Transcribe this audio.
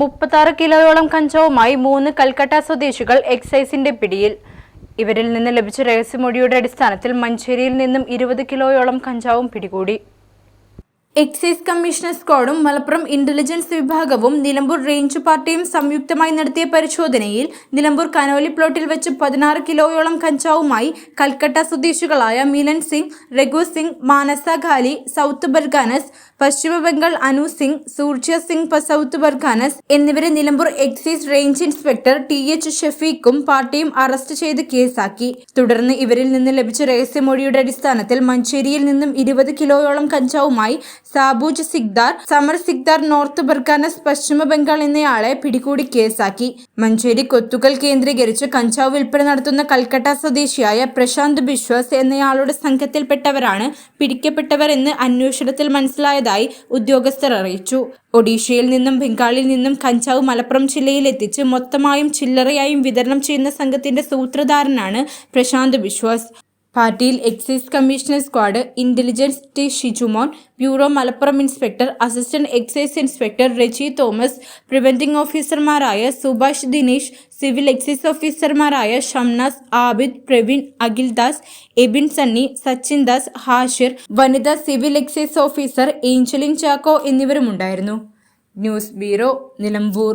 മുപ്പത്താറ് കിലോയോളം കഞ്ചാവുമായി മൂന്ന് കൽക്കട്ട സ്വദേശികൾ എക്സൈസിന്റെ പിടിയിൽ. ഇവരിൽ നിന്ന് ലഭിച്ച രഹസ്യമൊഴിയുടെ അടിസ്ഥാനത്തിൽ മഞ്ചേരിയിൽ നിന്നും ഇരുപത് കിലോയോളം കഞ്ചാവും പിടികൂടി. എക്സൈസ് കമ്മീഷണർ സ്ക്വാഡും മലപ്പുറം ഇന്റലിജൻസ് വിഭാഗവും നിലമ്പൂർ റേഞ്ച് പാർട്ടിയും സംയുക്തമായി നടത്തിയ പരിശോധനയിൽ നിലമ്പൂർ കനോലി പ്ലോട്ടിൽ വെച്ച് പതിനാറ് കിലോയോളം കഞ്ചാവുമായി കൽക്കട്ട സ്വദേശികളായ മിലൻ സിംഗ് രഘു സിംഗ് മാനസ ഖാലി സൗത്ത് ബർഗാനസ് പശ്ചിമ ബംഗാൾ അനു സിംഗ് സൂർജ്യ സിംഗ് സൗത്ത് ബർഗാനസ് എന്നിവരെ Nilambur excise range inspector T H ഷെഫീഖും പാർട്ടിയും അറസ്റ്റ് ചെയ്ത് കേസാക്കി. തുടർന്ന് ഇവരിൽ നിന്ന് ലഭിച്ച രഹസ്യമൊഴിയുടെ അടിസ്ഥാനത്തിൽ മഞ്ചേരിയിൽ നിന്നും ഇരുപത് കിലോയോളം കഞ്ചാവുമായി സാബൂജ് സിഗ്ദാർ സമർ സിഗ്ദാർ നോർത്ത് ബർഗാനസ് പശ്ചിമ ബംഗാൾ എന്നയാളെ പിടികൂടി കേസാക്കി. മഞ്ചേരി കൊത്തുകൾ കേന്ദ്രീകരിച്ച് കഞ്ചാവ് വിൽപ്പന നടത്തുന്ന കൽക്കട്ട സ്വദേശിയായ പ്രശാന്ത് ബിശ്വാസ് എന്നയാളുടെ സംഘത്തിൽപ്പെട്ടവരാണ് പിടിക്കപ്പെട്ടവർ എന്ന് അന്വേഷണത്തിൽ മനസ്സിലായതായി ഉദ്യോഗസ്ഥർ അറിയിച്ചു. ഒഡീഷയിൽ നിന്നും ബംഗാളിൽ നിന്നും കഞ്ചാവ് മലപ്പുറം ജില്ലയിൽ എത്തിച്ച് മൊത്തമായും ചില്ലറയായും വിതരണം ചെയ്യുന്ന സംഘത്തിന്റെ സൂത്രധാരനാണ് പ്രശാന്ത് ബിശ്വാസ്. പാർട്ടിയിൽ excise commissioner squad intelligence T Shijumon bureau Malappuram inspector assistant excise inspector Reji Thomas preventing ഓഫീസർമാരായ സുഭാഷ് ദിനേശ് സിവിൽ എക്സൈസ് ഓഫീസർമാരായ ഷംനാസ് ആബിദ് പ്രവീൺ അഖിൽദാസ് എബിൻ സണ്ണി സച്ചിൻ ദാസ് ഹാഷിർ വനിതാ civil excise officer Angeline Chacko എന്നിവരുമുണ്ടായിരുന്നു. News bureau Nilambur.